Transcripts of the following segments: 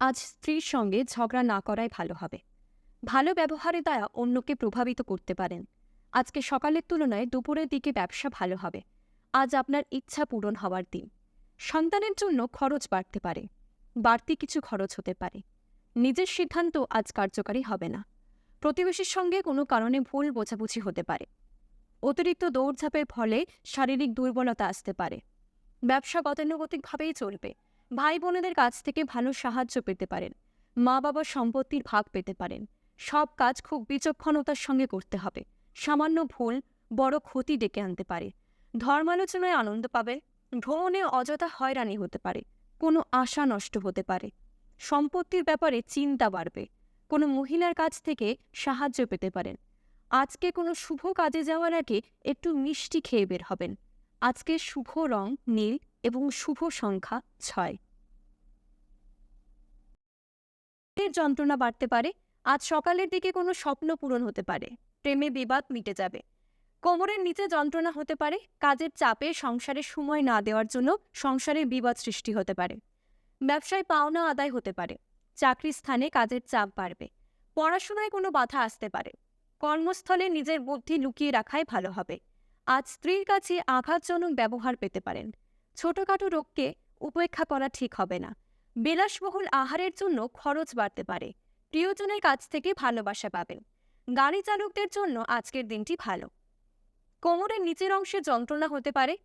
আজ স্ত্রীর সঙ্গে ঝগড়া না করাই ভালো হবে। ভালো ব্যবহারের দ্বারা অন্যকে প্রভাবিত করতে পারেন। আজকে সকালের তুলনায় দুপুরের দিকে ব্যবসা ভালো হবে। আজ আপনার ইচ্ছা পূরণ হওয়ার দিন। সন্তানের জন্য খরচ বাড়তে পারে। বাড়তি কিছু খরচ হতে পারে। নিজের সিদ্ধান্ত আজ কার্যকারী হবে না। প্রতিবেশীর সঙ্গে কোনো কারণে ভুল বোঝাবুঝি হতে পারে। অতিরিক্ত দৌড়ঝাঁপের ফলে শারীরিক দুর্বলতা আসতে পারে। ব্যবসা গতানুগতিকভাবেই চলবে। ভাই বোনেদের কাছ থেকে ভালো সাহায্য পেতে পারেন মা বাবার সম্পত্তির ভাগ পেতে পারেন। সব কাজ খুব বিচক্ষণতার সঙ্গে করতে হবে। সামান্য ভুল বড় ক্ষতি ডেকে আনতে পারে। ধর্মালোচনায় আনন্দ পাবে ভ্রমণে অযথা হয়রানি হতে পারে, কোনো আশা নষ্ট হতে পারে। সম্পত্তির ব্যাপারে চিন্তা বাড়বে, কোনো মহিলার কাছ থেকে সাহায্য পেতে পারেন। আজকে কোনো শুভ কাজে যাওয়ার আগে একটু মিষ্টি খেয়ে বের হবেন। আজকে শুভ রং, নীল এবং শুভ সংখ্যা ছয়। যন্ত্রণা বাড়তে পারে, আজ সকালের দিকে কোনো স্বপ্ন পূরণ হতে পারে, প্রেমে বিবাদ মিটে যাবে। কোমরের নিচে যন্ত্রণা হতে পারে, কাজের চাপে সংসারে সময় না দেওয়ার জন্য সংসারে বিবাদ সৃষ্টি হতে পারে। ব্যবসায় পাওনা আদায় হতে পারে, চাকরির স্থানে কাজের চাপ বাড়বে, পড়াশোনায় কোনো বাধা আসতে পারে, কর্মস্থলে নিজের বুদ্ধি লুকিয়ে রাখাই ভালো হবে। আজ স্ত্রীর কাছে আঘাতজনক ব্যবহার পেতে পারেন, ছোটখাটো রোগকে উপেক্ষা করা ঠিক হবে না। বিলাসবহুল আহারের জন্য খরচ বাড়তে পারে। প্রিয়জনের কাছ থেকে ভালোবাসা পাবেন। গাড়ি চালকদের জন্য আজকের দিনটি ভালো। কোমরের নিচের অংশে যন্ত্রণা হতে পারে।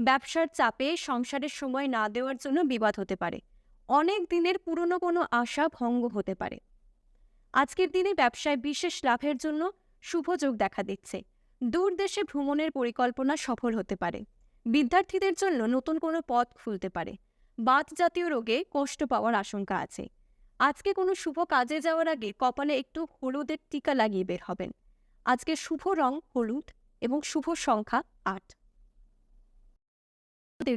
ব্যবসার চাপে সংসারের সময় না দেওয়ার জন্য বিবাদ হতে পারে। অনেক দিনের পুরনো কোনো আশা ভঙ্গ হতে পারে। আজকের দিনে ব্যবসায় বিশেষ লাভের জন্য শুভ যোগ দেখা দিচ্ছে। দূর দেশে ভ্রমণের পরিকল্পনা সফল হতে পারে। বিদ্যার্থীদের জন্য নতুন কোনো পথ খুলতে পারে। বাত জাতীয় রোগে কষ্ট পাওয়ার আশঙ্কা আছে। আজকে কোনো শুভ কাজে যাওয়ার আগে কপালে একটু হলুদের টিকা লাগিয়ে বের হবেন। আজকে শুভ রং হলুদ এবং শুভ সংখ্যা আট।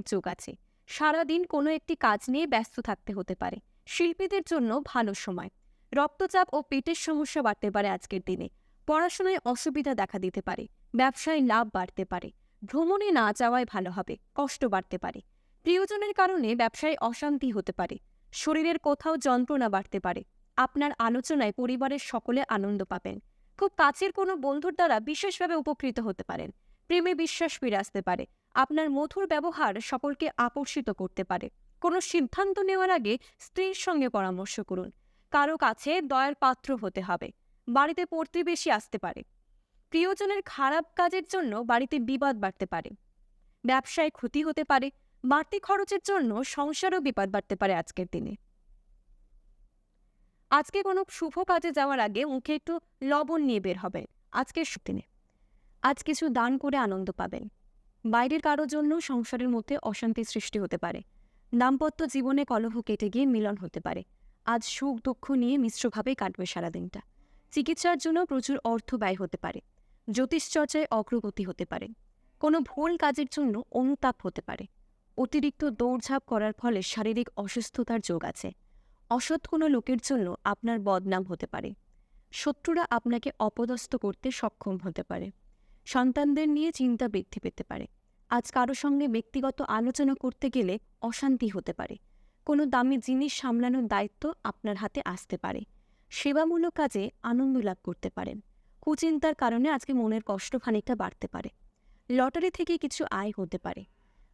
যোগ আছে। সারাদিন কোনো একটি কাজ নিয়ে ব্যস্ত থাকতে হতে পারে। শিল্পীদের জন্য ভালো সময়। রক্তচাপ ও পেটের সমস্যা বাড়তে পারে আজকের দিনে। পড়াশোনায় অসুবিধা দেখা দিতে পারে। ব্যবসায় লাভ বাড়তে পারে। ভ্রমণে না যাওয়াই ভালো হবে। কষ্ট বাড়তে পারে। প্রিয়জনের কারণে ব্যবসায় অশান্তি হতে পারে। শরীরের কোথাও যন্ত্রণা বাড়তে পারে। আপনার আলোচনায় পরিবারের সকলে আনন্দ পাবেন। খুব কাছের কোনো বন্ধুর দ্বারা বিশেষভাবে উপকৃত হতে পারেন। প্রেমে বিশ্বাস ফিরে আসতে পারে। আপনার মধুর ব্যবহার সকলকে আকর্ষিত করতে পারে। কোনো সিদ্ধান্ত নেওয়ার আগে স্ত্রীর সঙ্গে পরামর্শ করুন। কারও কাছে দয়ার পাত্র হতে হবে। বাড়িতে প্রতিবেশী আসতে পারে। প্রিয়জনের খারাপ কাজের জন্য বাড়িতে বিবাদ বাড়তে পারে। ব্যবসায় ক্ষতি হতে পারে। বাড়তি খরচের জন্য সংসারও বিপদ বাড়তে পারে আজকের দিনে। আজকে কোনো শুভ কাজে যাওয়ার আগে মুখে একটু লবণ নিয়ে বের হবেন আজকের দিনে। আজ কিছু দান করে আনন্দ পাবেন। বাইরের কারও জন্য সংসারের মধ্যে অশান্তি সৃষ্টি হতে পারে। দাম্পত্য জীবনে কলহ কেটে গিয়ে মিলন হতে পারে। আজ সুখ দুঃখ নিয়ে মিশ্রভাবে কাটবে সারাদিনটা। চিকিৎসার জন্য প্রচুর অর্থ ব্যয় হতে পারে। জ্যোতিষচর্চায় অগ্রগতি হতে পারে। কোনো ভুল কাজের জন্য অনুতাপ হতে পারে। অতিরিক্ত দৌড়ঝাঁপ করার ফলে শারীরিক অসুস্থতার যোগ আছে। অসৎ কোনো লোকের জন্য আপনার বদনাম হতে পারে। শত্রুরা আপনাকে অপদস্থ করতে সক্ষম হতে পারে। সন্তানদের নিয়ে চিন্তা বৃদ্ধি পেতে পারে। আজ কারও সঙ্গে ব্যক্তিগত আলোচনা করতে গেলে অশান্তি হতে পারে। কোনো দামি জিনিস সামলানোর দায়িত্ব আপনার হাতে আসতে পারে। সেবামূলক কাজে আনন্দ লাভ করতে পারেন। কুচিন্তার কারণে আজকে মনের কষ্ট খানিকটা বাড়তে পারে। লটারি থেকে কিছু আয় হতে পারে।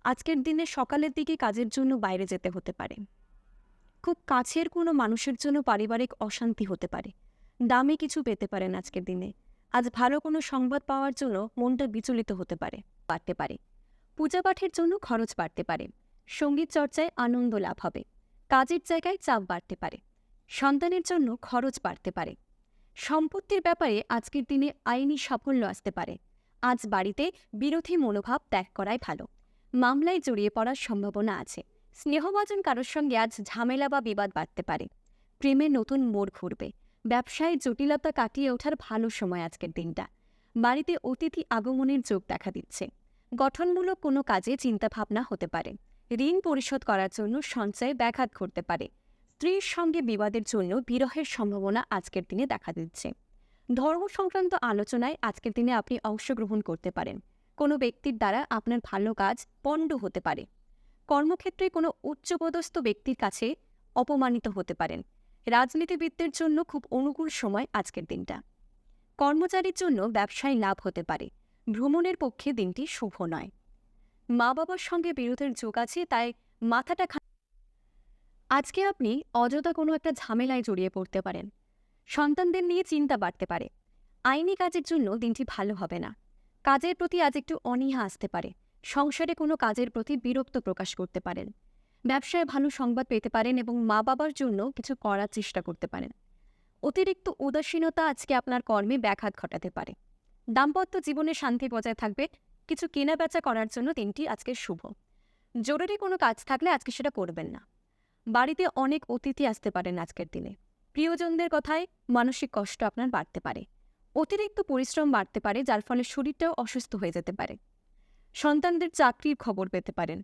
আজকের দিনে সকালের দিকে কাজের জন্য বাইরে যেতে হতে পারে। খুব কাছের কোনো মানুষের জন্য পারিবারিক অশান্তি হতে পারে। দামে কিছু পেতে পারেন আজকের দিনে। আজ ভালো কোনো সংবাদ পাওয়ার জন্য মনটা বিচলিত হতে পারে, বাড়তে পারে। পূজা পাঠের জন্য খরচ বাড়তে পারে। সংগীত চর্চায় আনন্দ লাভ হবে। কাজের জায়গায় চাপ বাড়তে পারে। সন্তানের জন্য খরচ বাড়তে পারে। সম্পত্তির ব্যাপারে আজকের দিনে আইনি সাফল্য আসতে পারে। আজ বাড়িতে বিরোধী মনোভাব ত্যাগ করাই ভালো। মামলায় জড়িয়ে পড়ার সম্ভাবনা আছে। স্নেহভাজন কারোর সঙ্গে আজ ঝামেলা বা বিবাদ বাড়তে পারে। প্রেমে নতুন মোড় ঘুরবে। ব্যবসায় জটিলতা কাটিয়ে ওঠার ভালো সময় আজকের দিনটা। বাড়িতে অতিথি আগমনের যোগ দেখা দিচ্ছে। গঠনমূলক কোনো কাজে চিন্তাভাবনা হতে পারে। ঋণ পরিশোধ করার জন্য সঞ্চয়ে ব্যাঘাত ঘটতে পারে। স্ত্রীর সঙ্গে বিবাদের জন্য বিরহের সম্ভাবনা আজকের দিনে দেখা দিচ্ছে। ধর্ম সংক্রান্ত আলোচনায় আজকের দিনে আপনি অংশগ্রহণ করতে পারেন। কোনো ব্যক্তির দ্বারা আপনার ভালো কাজ পণ্ড হতে পারে। কর্মক্ষেত্রে কোনো উচ্চপদস্থ ব্যক্তির কাছে অপমানিত হতে পারেন। রাজনীতিবিদদের জন্য খুব অনুকূল সময় আজকের দিনটা। কর্মচারীর জন্য ব্যবসায় লাভ হতে পারে। ভ্রমণের পক্ষে দিনটি শুভ নয়। মা বাবার সঙ্গে বিরোধের যোগ আছে, তাই মাথাটা আজকে আপনি অযথা কোনো একটা ঝামেলায় জড়িয়ে পড়তে পারেন। সন্তানদের নিয়ে চিন্তা বাড়তে পারে। আইনি কাজের জন্য দিনটি ভালো হবে না। কাজের প্রতি আজ একটু অনীহা আসতে পারে। সংসারে কোনো কাজের প্রতি বিরক্ত প্রকাশ করতে পারেন। ব্যবসায় ভালো সংবাদ পেতে পারেন এবং মা বাবার জন্য কিছু করার চেষ্টা করতে পারেন। অতিরিক্ত উদাসীনতা আজকে আপনার কর্মে ব্যাঘাত ঘটাতে পারে। দাম্পত্য জীবনে শান্তি বজায় থাকবে। কিছু কেনাবেচা করার জন্য দিনটি আজকে শুভ। জরুরি কোনো কাজ থাকলে আজকে সেটা করবেন না। বাড়িতে অনেক অতিথি আসতে পারেন আজকের দিনে। প্রিয়জনদের কথায় মানসিক কষ্ট আপনার বাড়তে পারে। অতিরিক্ত পরিশ্রম বাড়তে পারে, যার ফলে শরীরটাও অসুস্থ হয়ে যেতে পারে। সন্তানদের চাকরির খবর পেতে পারেন।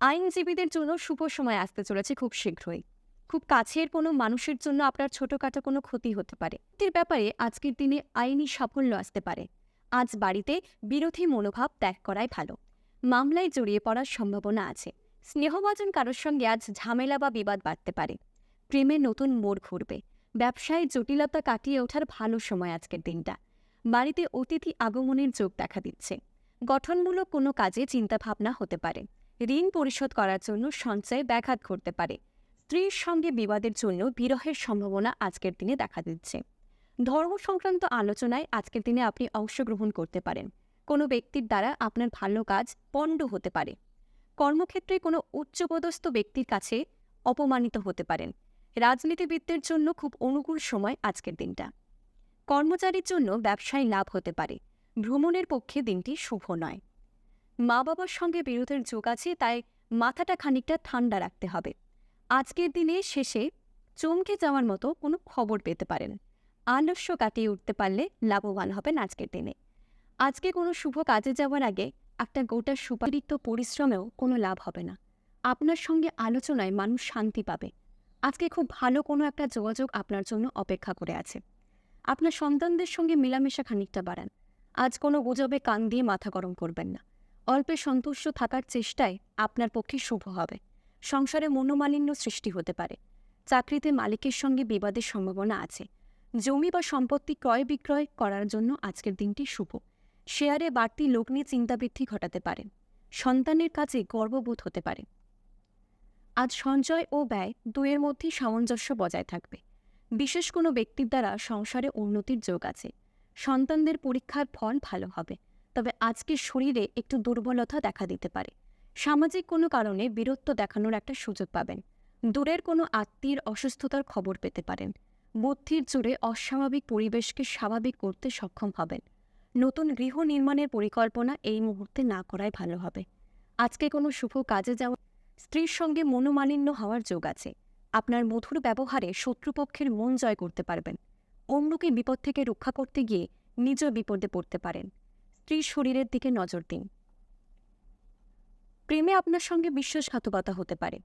আইনজীবীদের জন্য শুভ সময় আসতে চলেছে খুব শীঘ্রই। খুব কাছের কোনো মানুষের জন্য আপনার ছোটোখাটো কোনো ক্ষতি হতে পারে। এর ব্যাপারে আজকের দিনে আইনি সাফল্য আসতে পারে। আজ বাড়িতে বিরোধী মনোভাব ত্যাগ করাই ভালো। মামলায় জড়িয়ে পড়ার সম্ভাবনা আছে। স্নেহভাজন কারোর সঙ্গে আজ ঝামেলা বা বিবাদ বাড়তে পারে। প্রেমে নতুন মোড় ঘুরবে। ব্যবসায় জটিলতা কাটিয়ে ওঠার ভালো সময় আজকের দিনটা। বাড়িতে অতিথি আগমনের যোগ দেখা দিচ্ছে। গঠনমূলক কোনো কাজে চিন্তাভাবনা হতে পারে। ঋণ পরিশোধ করার জন্য সঞ্চয়ে ব্যাঘাত ঘটতে পারে। স্ত্রীর সঙ্গে বিবাদের জন্য বিরহের সম্ভাবনা আজকের দিনে দেখা দিচ্ছে। ধর্ম সংক্রান্ত আলোচনায় আজকের দিনে আপনি অংশগ্রহণ করতে পারেন। কোনো ব্যক্তির দ্বারা আপনার ভালো কাজ পণ্ড হতে পারে। কর্মক্ষেত্রে কোনো উচ্চপদস্থ ব্যক্তির কাছে অপমানিত হতে পারেন। রাজনীতিবিদদের জন্য খুব অনুকূল সময় আজকের দিনটা। কর্মচারীর জন্য ব্যবসায় লাভ হতে পারে। ভ্রমণের পক্ষে দিনটি শুভ নয়। মা বাবার সঙ্গে বিরোধের যোগ আছে, তাই মাথাটা খানিকটা ঠান্ডা রাখতে হবে। আজকের দিনে শেষে চমকে যাওয়ার মতো কোনো খবর পেতে পারেন। আলস্য কাটিয়ে উঠতে পারলে লাভবান হবেন আজকের দিনে। আজকে কোনো শুভ কাজে যাওয়ার আগে একটা গোটা সুপারিত পরিশ্রমেও কোনো লাভ হবে না। আপনার সঙ্গে আলোচনায় মানুষ শান্তি পাবে। আজকে খুব ভালো কোনো একটা যোগাযোগ আপনার জন্য অপেক্ষা করে আছে। আপনার সন্তানদের সঙ্গে মেলামেশা খানিকটা বাড়ান। আজ কোনো গুজবে কান দিয়ে মাথা গরম করবেন না। অল্পে সন্তুষ্ট থাকার চেষ্টায় আপনার পক্ষে শুভ হবে। সংসারে মনোমালিন্য সৃষ্টি হতে পারে। চাকরিতে মালিকের সঙ্গে বিবাদের সম্ভাবনা আছে। জমি বা সম্পত্তি ক্রয় বিক্রয় করার জন্য আজকের দিনটি শুভ। শেয়ারে বাড়তি লোক নিয়ে চিন্তাবৃদ্ধি ঘটাতে পারেন। সন্তানের কাছে গর্ববোধ হতে পারে। আজ সঞ্চয় ও ব্যয় দুয়ের মধ্যেই সামঞ্জস্য বজায় থাকবে। বিশেষ কোনো ব্যক্তির দ্বারা সংসারে উন্নতির যোগ আছে। সন্তানদের পরীক্ষার ফল ভালো হবে, তবে আজকে শরীরে একটু দুর্বলতা দেখা দিতে পারে। সামাজিক কোনো কারণে বীরত্ব দেখানোর একটা সুযোগ পাবেন। দূরের কোনো আত্মীয়ের অসুস্থতার খবর পেতে পারেন। বুদ্ধির জোরে অস্বাভাবিক পরিবেশকে স্বাভাবিক করতে সক্ষম হবেন। নতুন গৃহ নির্মাণের পরিকল্পনা এই মুহূর্তে না করাই ভালো হবে। আজকে কোনো শুভ কাজে যাওয়া স্ত্রীর সঙ্গে মনোমালিন্য হওয়ার যোগ আছে। আপনার মধুর ব্যবহারে শত্রুপক্ষের মন জয় করতে পারবেন। অন্যকে বিপদ থেকে রক্ষা করতে গিয়ে নিজ বিপদে পড়তে পারেন। স্ত্রীর শরীরের দিকে নজর দিন। প্রেমে আপনার সঙ্গে বিশ্বাসঘাতকতা হতে পারে।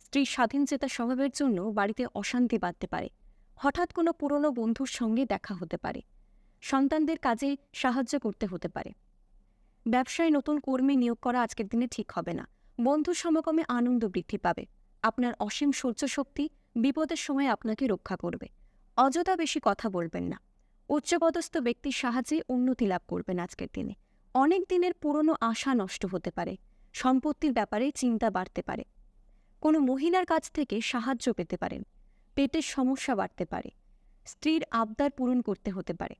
স্ত্রীর স্বাধীনচেতা স্বভাবের জন্য বাড়িতে অশান্তি বাঁধতে পারে। হঠাৎ কোনো পুরনো বন্ধুর সঙ্গে দেখা হতে পারে। সন্তানদের কাজে সাহায্য করতে হতে পারে। ব্যবসায় নতুন কর্মী নিয়োগ করা আজকের দিনে ঠিক হবে না। বন্ধুর সমাগমে আনন্দ বৃদ্ধি পাবে। আপনার অসীম সহ্য শক্তি বিপদের সময় আপনাকে রক্ষা করবে। অযথা বেশি কথা বলবেন না। উচ্চপদস্থ ব্যক্তির সাহায্যে উন্নতি লাভ করবেন আজকের দিনে। অনেক দিনের পুরনো আশা নষ্ট হতে পারে। সম্পত্তির ব্যাপারে চিন্তা বাড়তে পারে। কোনো মহিলার কাছ থেকে সাহায্য পেতে পারেন। পেটের সমস্যা বাড়তে পারে। স্ত্রীর আবদার পূরণ করতে হতে পারে।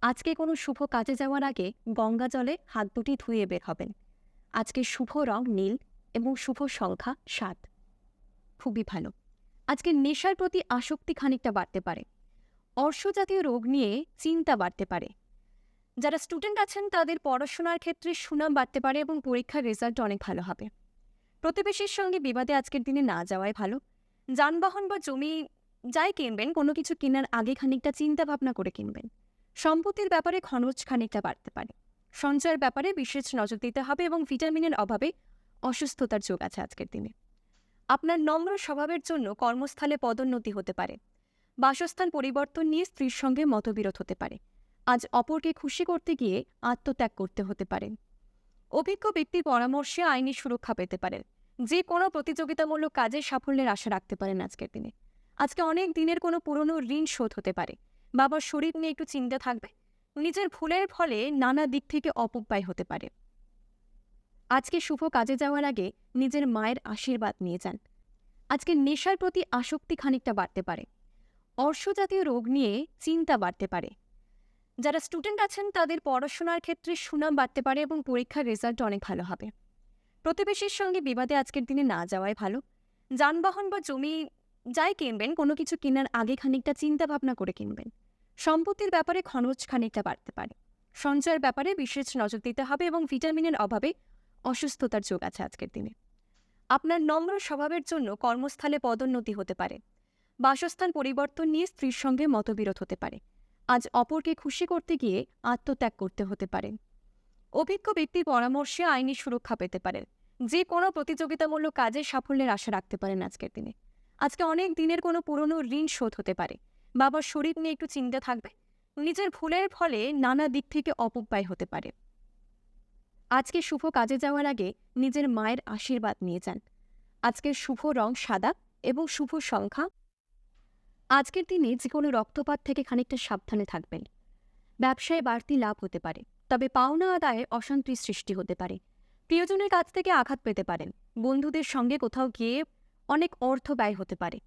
আজকে কোনো শুভ কাজে যাওয়ার আগে গঙ্গা জলে হাত দুটি ধুয়ে বের হবেন। আজকে শুভ রং নীল এবং শুভ সংখ্যা সাত। খুবই ভালো। আজকে নেশার প্রতি আসক্তি খানিকটা বাড়তে পারে। অর্শজাতীয় রোগ নিয়ে চিন্তা বাড়তে পারে। যারা স্টুডেন্ট আছেন, তাদের পড়াশোনার ক্ষেত্রে সুনাম বাড়তে পারে এবং পরীক্ষার রেজাল্ট অনেক ভালো হবে। প্রতিবেশীর সঙ্গে বিবাদে আজকের দিনে না যাওয়াই ভালো। যানবাহন বা জমি যাই কিনবেন, কোনো কিছু কেনার আগে খানিকটা চিন্তা ভাবনা করে কিনবেন। সম্পত্তির ব্যাপারে খরচ খানিকটা বাড়তে পারে। সঞ্চয়ের ব্যাপারে বিশেষ নজর দিতে হবে এবং ভিটামিনের অভাবে অসুস্থতার যোগ আছে আজকের দিনে। আপনার নম্র স্বভাবের জন্য কর্মস্থলে পদোন্নতি হতে পারে। বাসস্থান পরিবর্তন নিয়ে স্ত্রীর সঙ্গে মতবিরোধ হতে পারে। আজ অপরকে খুশি করতে গিয়ে আত্মত্যাগ করতে হতে পারে। অভিজ্ঞ ব্যক্তির পরামর্শে আইনি সুরক্ষা পেতে পারেন যে কোনো প্রতিযোগিতামূলক কাজে সাফল্যের আশা রাখতে পারেন আজকের দিনে। আজকে অনেক দিনের কোনো পুরনো ঋণ শোধ হতে পারে। বাবার শরীর নিয়ে একটু চিন্তা থাকবে। নিজের ভুলের ফলে নানা দিক থেকে অপব্যয় হতে পারে। আজকে শুভ কাজে যাওয়ার আগে নিজের মায়ের আশীর্বাদ নিয়ে যান। আজকে নেশার প্রতি আসক্তি খানিকটা বাড়তে পারে। অর্শজাতীয় রোগ নিয়ে চিন্তা বাড়তে পারে। যারা স্টুডেন্ট আছেন, তাদের পড়াশোনার ক্ষেত্রে সুনাম বাড়তে পারে এবং পরীক্ষার রেজাল্ট অনেক ভালো হবে। প্রতিবেশীর সঙ্গে বিবাদে আজকের দিনে না যাওয়াই ভালো। যানবাহন বা জমি যাই কিনবেন, কোনো কিছু কেনার আগে খানিকটা চিন্তা ভাবনা করে কিনবেন। সম্পত্তির ব্যাপারে খরচ খানিকটা বাড়তে পারে। সঞ্চয়ের ব্যাপারে বিশেষ নজর দিতে হবে এবং ভিটামিনের অভাবে অসুস্থতার যোগ আছে আজকের দিনে। আপনার নম্র স্বভাবের জন্য কর্মস্থলে পদোন্নতি হতে পারে। বাসস্থান পরিবর্তন নিয়ে স্ত্রীর সঙ্গে মতবিরোধ হতে পারে। আজ অপরকে খুশি করতে গিয়ে আত্মত্যাগ করতে হতে পারে। অভিজ্ঞ ব্যক্তির পরামর্শে আইনি সুরক্ষা পেতে পারেন। যে কোনো প্রতিযোগিতামূলক কাজে সাফল্যের আশা রাখতে পারেন আজকের দিনে। আজকে অনেক দিনের কোনো পুরনো ঋণ শোধ হতে পারে। বাবার শরীর নিয়ে একটু চিন্তা থাকবে। নিজের ভুলের ফলে নানা দিক থেকে অপব্যয় হতে পারে। আজকে শুভ কাজে যাওয়ার আগে নিজের মায়ের আশীর্বাদ নিয়ে যান। আজকের শুভ রং সাদা এবং শুভ সংখ্যা। আজকের দিনে যে কোনো রক্তপাত থেকে খানিকটা সাবধানে থাকবেন। ব্যবসায় বাড়তি লাভ হতে পারে, তবে পাওনা আদায়ে অশান্তির সৃষ্টি হতে পারে। প্রিয়জনের কাছ থেকে আঘাত পেতে পারেন, বন্ধুদের সঙ্গে কোথাও গিয়ে অনেক অর্থ ব্যয় হতে পারে।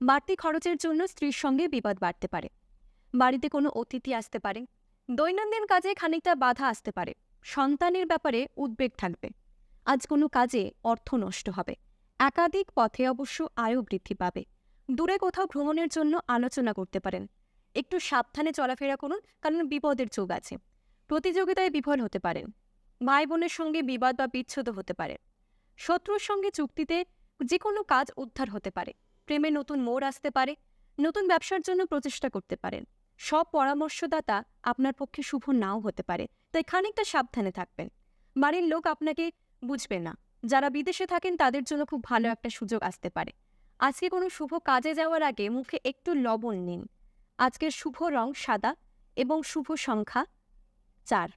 বাড়তি খরচের জন্য স্ত্রীর সঙ্গে বিবাদ বাড়তে পারে। বাড়িতে কোনো অতিথি আসতে পারে। দৈনন্দিন কাজে খানিকটা বাধা আসতে পারে। সন্তানের ব্যাপারে উদ্বেগ থাকবে। আজ কোনো কাজে অর্থ নষ্ট হবে। একাধিক পথে অবশ্য আয়ও বৃদ্ধি পাবে। দূরে কোথাও ভ্রমণের জন্য আলোচনা করতে পারেন। একটু সাবধানে চলাফেরা করুন, কারণ বিপদের যোগ আছে। প্রতিযোগিতায় বিফল হতে পারেন। ভাই বোনের সঙ্গে বিবাদ বা বিচ্ছেদ হতে পারে। শত্রুর সঙ্গে চুক্তিতে যে কোনো কাজ উদ্ধার হতে পারে। প্রেমে নতুন মোড় আসতে পারে। নতুন ব্যবসার জন্য প্রচেষ্টা করতে পারেন। সব পরামর্শদাতা আপনার পক্ষে শুভ নাও হতে পারে। তাই খানিকটা সাবধানে থাকবেন। বাড়ির লোক আপনাকে বুঝবে না। যারা বিদেশে থাকেন, তাদের জন্য খুব ভালো একটা সুযোগ আসতে পারে। আজকে কোনো শুভ কাজে যাওয়ার আগে মুখে একটু লবণ নিন। আজকের শুভ রং সাদা এবং শুভ সংখ্যা চার।